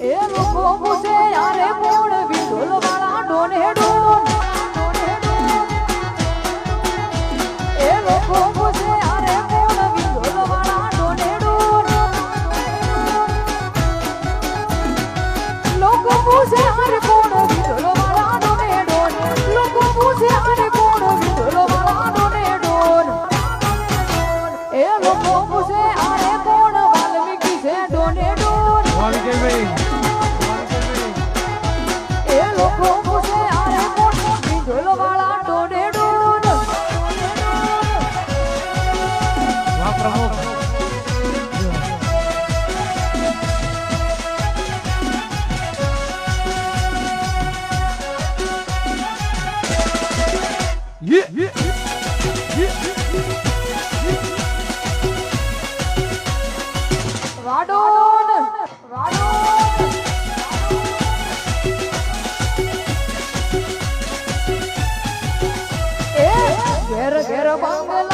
એ લોકો પૂછે યારે કોણ વિઠોલ વાળા ડોને ડોન. એ લોકો પૂછે યારે કોણ વિઠોલ વાળા ડોને ડોન. લોકો પૂછે યારે કોણ વિઠોલ વાળા ડોને ડોન. લોકો પૂછે યારે કોણ વિઠોલ વાળા ડોને ડોન. એ લોકો પૂછે Yeah, yeah, yeah, વાડોન વાડોન એ ઘેર ઘેર બંગલા